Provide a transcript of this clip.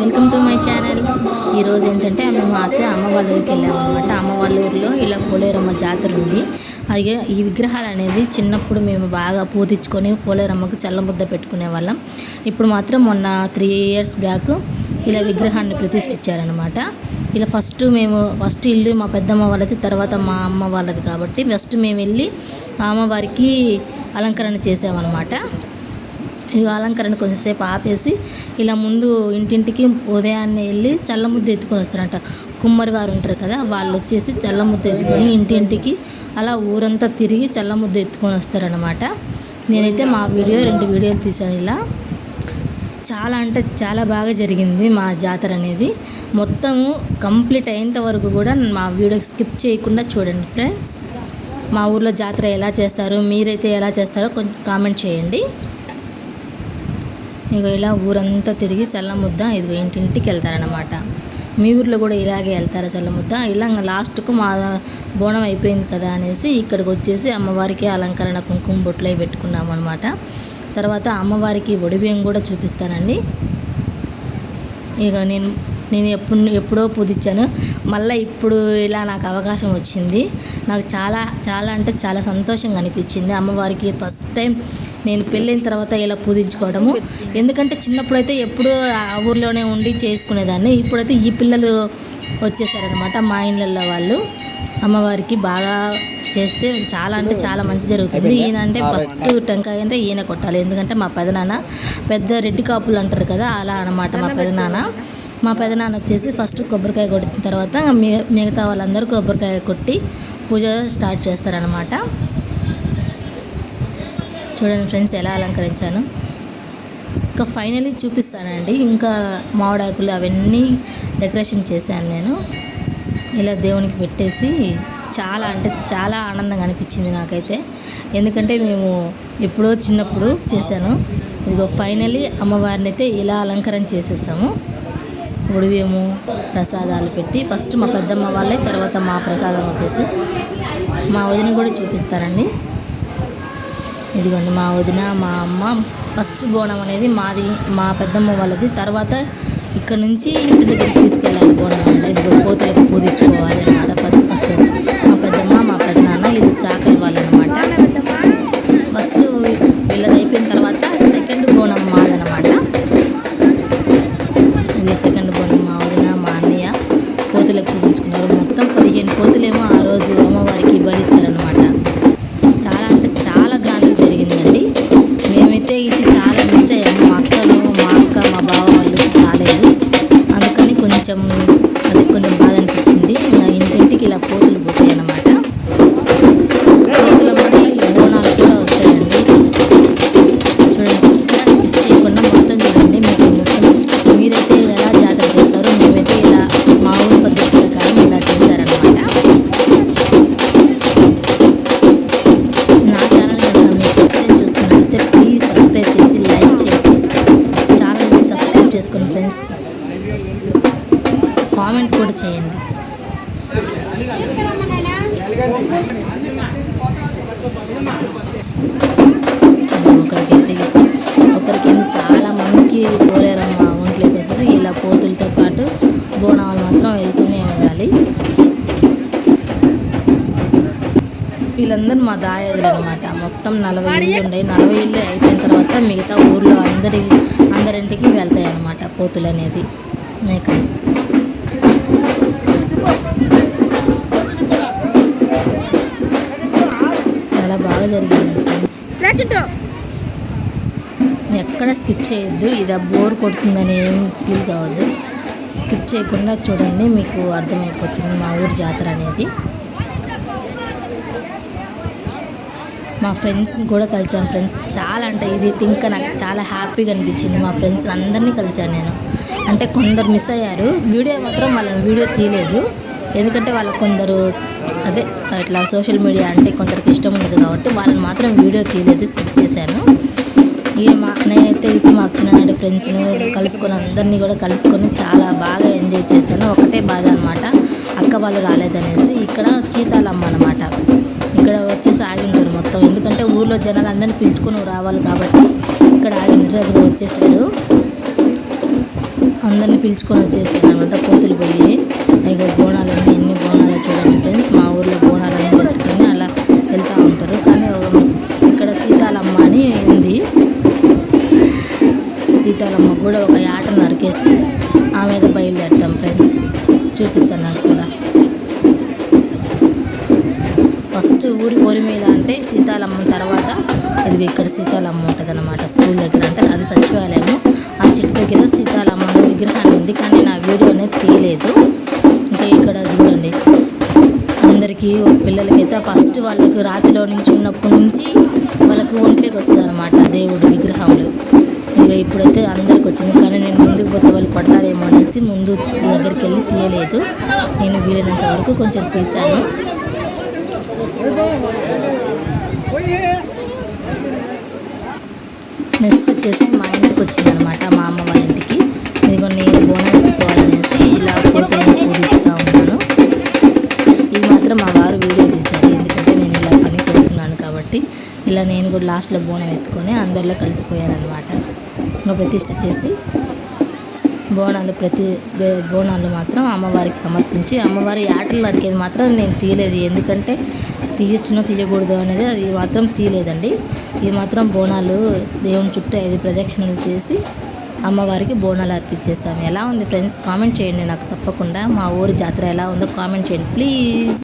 Welcome to my channel. ఈరోజు ఏంటంటే మేము అత్తే అమ్మ వాళ్ళ ఊరికి వెళ్ళామన్నమాట. అమ్మ వాళ్ళ ఊరిలో ఇలా పోలేరమ్మ జాతర ఉంది. అలాగే ఈ విగ్రహాలు అనేది చిన్నప్పుడు మేము బాగా పూతించుకొని పోలేరమ్మకు చల్లముద్ద పెట్టుకునే వాళ్ళం. ఇప్పుడు మాత్రం మొన్న త్రీ ఇయర్స్ బ్యాక్ ఇలా విగ్రహాన్ని ప్రతిష్ఠించారనమాట ఇలా ఫస్ట్ మేము ఫస్ట్ ఇల్లు మా పెద్దమ్మ వాళ్ళది తర్వాత మా అమ్మ వాళ్ళది కాబట్టి ఫస్ట్ మేము వెళ్ళి అమ్మవారికి అలంకరణ చేసామన్నమాట. ఇక అలంకరణ కొంచెంసేపు ఆపేసి ఇలా ముందు ఇంటింటికి ఉదయాన్నే వెళ్ళి చల్లముద్ద ఎత్తుకొని వస్తారంట. కుమ్మరి వారు ఉంటారు కదా వాళ్ళు వచ్చేసి చల్లముద్ద ఎత్తుకొని ఇంటింటికి అలా ఊరంతా తిరిగి చల్లముద్ద ఎత్తుకొని వస్తారనమాట నేనైతే మా వీడియో రెండు వీడియోలు తీశాను ఇలా. చాలా అంటే చాలా బాగా జరిగింది మా జాతర అనేది. మొత్తము కంప్లీట్ అయ్యేంత వరకు కూడా మా వీడియో స్కిప్ చేయకుండా చూడండి ఫ్రెండ్స్. మా ఊర్లో జాతర ఎలా చేస్తారు మీరైతే ఎలా చేస్తారో కొంచెం కామెంట్ చేయండి. ఇక ఇలా ఊరంతా తిరిగి చల్లముద్ద ఇదిగో ఇంటింటికి వెళ్తారనమాట మీ ఊర్లో కూడా ఇలాగే వెళ్తారా చల్లముద్ద? ఇలా ఇంకా లాస్ట్కు మా బోనం అయిపోయింది కదా అనేసి ఇక్కడికి వచ్చేసి అమ్మవారికి అలంకరణ కుంకుమ బొట్లు అవి పెట్టుకున్నాము అనమాట తర్వాత అమ్మవారికి ఒడిబియ్యం కూడా చూపిస్తానండి. ఇక నేను నేను ఎప్పుడు ఎప్పుడో పూజించాను. మళ్ళీ ఇప్పుడు ఇలా నాకు అవకాశం వచ్చింది. నాకు చాలా చాలా అంటే చాలా సంతోషంగా అనిపించింది. అమ్మవారికి ఫస్ట్ టైం నేను పెళ్ళైన తర్వాత ఇలా పూజించుకోవడము. ఎందుకంటే చిన్నప్పుడైతే ఎప్పుడూ ఆ ఊర్లోనే ఉండి చేసుకునేదాన్ని. ఇప్పుడైతే ఈ పిల్లలు వచ్చేసారనమాట మా ఇళ్ళల్లో వాళ్ళు. అమ్మవారికి బాగా చేస్తే చాలా అంటే చాలా మంచి జరుగుతుంది. ఈయన అంటే ఫస్ట్ టెంకాయ అంటే ఈయన కొట్టాలి. ఎందుకంటే మా పెదనాన్న పెద్ద రెడ్డి కాపులు అంటారు కదా అలా అనమాట మా పెదనాన్న. మా పెదనాన్న వచ్చేసి ఫస్ట్ కొబ్బరికాయ కొట్టిన తర్వాత మిగతా వాళ్ళందరూ కొబ్బరికాయ కొట్టి పూజ స్టార్ట్ చేస్తారనమాట చూడండి ఫ్రెండ్స్ ఎలా అలంకరించాను. ఇంకా ఫైనలీ చూపిస్తానండి. ఇంకా మామిడాకులు అవన్నీ డెకరేషన్ చేశాను నేను. ఇలా దేవునికి పెట్టేసి చాలా అంటే చాలా ఆనందంగా అనిపించింది నాకైతే. ఎందుకంటే మేము ఎప్పుడో చిన్నప్పుడు చేశాను. ఇదిగో ఫైనలీ అమ్మవారిని అయితే ఇలా అలంకరణ చేసేసాము. ఉడివేము ప్రసాదాలు పెట్టి ఫస్ట్ మా పెద్దమ్మ వాళ్ళే తర్వాత మా ప్రసాదం వచ్చేసి మా వదిన కూడా చూపిస్తారండి. ఇదిగోండి మా వదిన మా అమ్మ. ఫస్ట్ బోనం అనేది మాది మా పెద్దమ్మ వాళ్ళది. తర్వాత ఇక్కడ నుంచి ఇంటి దగ్గరికి తీసుకెళ్ళాలి బోనం అంటే. ఇదిగో పోతులకు పూజించుకోవాలి అన్నమాట. ఫస్ట్ మా పెద్దమ్మ మా పెద్దనాన్న ఇది చాకలి వాళ్ళు అనమాట ఫస్ట్ వీళ్ళది అయిపోయిన తర్వాత కొంచెం అది కొంచెం బాధ అనిపించింది. ఇంకా ఇంటింటికి ఇలా పోతులు పోతాయి అన్నమాట. పోతుల మడి బోనాలు కూడా వస్తాయండి. చూడండి స్కిప్ చేయకుండా మొత్తం చూడండి. మీకు మొత్తం మీరైతే ఎలా జాతర చేస్తారో మేమైతే ఇలా మా ఊరి పద్ధతి ప్రకారం ఇలా చేశారనమాట నా ఛానల్ కనుక మీరు ఫస్ట్ టైం చూస్తున్నట్లయితే ప్లీజ్ సబ్స్క్రైబ్ చేసి లైక్ చేసి ఛానల్ని సబ్స్క్రైబ్ చేసుకోండి ఫ్రెండ్స్ కామెంట్ కూడా చేయండి. ఒకరికైతే ఒకరికైతే చాలా మందికి పోలేరమ్మ ఒంట్లోకి వస్తుంది. ఇలా పోతులతో పాటు బోనాలు మాత్రం వెళ్తూనే ఉండాలి. వీళ్ళందరూ మా దాయాదులు అనమాట మొత్తం నలభై ఇళ్ళు ఉన్నాయి. నలభై ఇళ్ళు అయిపోయిన తర్వాత మిగతా ఊర్లో అందరి అందరింటికి వెళ్తాయి అన్నమాట పోతులు అనేది. మేకలు. చాలా బాగా జరిగింది ఫ్రెండ్స్. ఎక్కడ స్కిప్ చేయొద్దు. ఇది బోర్ కొడుతుందని ఏం ఫీల్ కావద్దు. స్కిప్ చేయకుండా చూడండి మీకు అర్థమైపోతుంది మా ఊరి జాతర అనేది. మా ఫ్రెండ్స్ని కూడా కలిసాను ఫ్రెండ్స్. చాలా అంటే ఇది ఇంకా నాకు చాలా హ్యాపీగా అనిపించింది. మా ఫ్రెండ్స్ అందరినీ కలిసాను నేను. అంటే కొందరు మిస్ అయ్యారు. వీడియో మాత్రం వాళ్ళని వీడియో తీయలేదు. ఎందుకంటే వాళ్ళ కొందరు అదే ఇట్లా సోషల్ మీడియా అంటే కొందరికి ఇష్టం ఉండదు కాబట్టి వాళ్ళని మాత్రం వీడియో తీయలేదు స్కిప్ చేశాను. ఇక మా నేనైతే ఇప్పుడు మా చిన్ననాటి ఫ్రెండ్స్ని కలుసుకొని అందరినీ కూడా కలుసుకొని చాలా బాగా ఎంజాయ్ చేశాను. ఒకటే బాధ అనమాట అక్క వాళ్ళు రాలేదనేసి ఇక్కడ చీతాలమ్మ అనమాట ఇక్కడ వచ్చేసి ఆగి ఉంటారు మొత్తం. ఎందుకంటే ఊర్లో జనాలు అందరినీ పిలుచుకొని రావాలి కాబట్టి ఇక్కడ ఆగి అదిగో వచ్చేసారు. అందరిని పిలుచుకొని వచ్చేసాను అనమాట కోతులు పోయి ఇక బోనాలన్నీ ఎన్ని బోనాలు చూడండి ఫ్రెండ్స్. మా ఊర్లో బోనాలన్నీ ఎత్తుకొని అలా వెళ్తూ ఉంటారు. కానీ ఇక్కడ సీతాలమ్మ అని ఉంది. సీతాలమ్మ కూడా ఒక ఆట నరికేసి ఆ మీద బయలుదేరుతాం ఫ్రెండ్స్. చూపిస్తాను నాకు కూడా ఫస్ట్ ఊరి పొరిమేల అంటే సీతాలమ్మ తర్వాత ఇది ఇక్కడ సీతాలమ్మ ఉంటుంది అనమాట స్కూల్ దగ్గర. అంటే అది సచివాలయము. ఆ చెట్టు దగ్గర సీతాలమ్మ విగ్రహాన్ని ఉంది. కానీ నా వీడియో అనేది తీయలేదు. ఇంకా ఇక్కడ చూడండి. అందరికీ పిల్లలకైతే ఫస్ట్ వాళ్ళకి రాతిలో నుంచి ఉన్నప్పటి నుంచి వాళ్ళకి ఒంట్లోకి వస్తుంది అనమాట దేవుడు విగ్రహంలో. ఇక ఇప్పుడైతే అందరికి వచ్చింది. కానీ నేను ముందుకు పోతే వాళ్ళు పడతారేమో అనేసి ముందు దగ్గరికి వెళ్ళి తీయలేదు. నేను వీలైనంత వరకు కొంచెం తీశాను. వచ్చేసి మా ఇంటికి వచ్చింది అనమాట మా అమ్మ వాళ్ళ ఇంటికి. ఇదిగో నేను బోనం ఎత్తుకోవాలనేసి ఇలా కోతులను పూజిస్తూ ఉన్నాను. ఇది మాత్రం మా వారు వీడియో తీశారు ఎందుకంటే నేను ఇలా పని చేస్తున్నాను కాబట్టి. ఇలా నేను కూడా లాస్ట్లో బోనం ఎత్తుకొని అందరిలో కలిసిపోయాను అనమాట ఇంకా ప్రతిష్ట చేసి బోనాలు ప్రతి బోనాలు మాత్రం అమ్మవారికి సమర్పించి అమ్మవారి ఆటలు నరికేది మాత్రం నేను తీయలేదు ఎందుకంటే తీయచ్చునో తీయకూడదు అనేది అది మాత్రం తీయలేదండి. ఇది మాత్రం బోనాలు దేవుని చుట్టూ ఐదు ప్రదక్షిణలు చేసి అమ్మవారికి బోనాలు అర్పించేసాము ఎలా ఉంది ఫ్రెండ్స్? కామెంట్ చేయండి నాకు తప్పకుండా. మా ఊరి జాతర ఎలా ఉందో కామెంట్ చేయండి ప్లీజ్.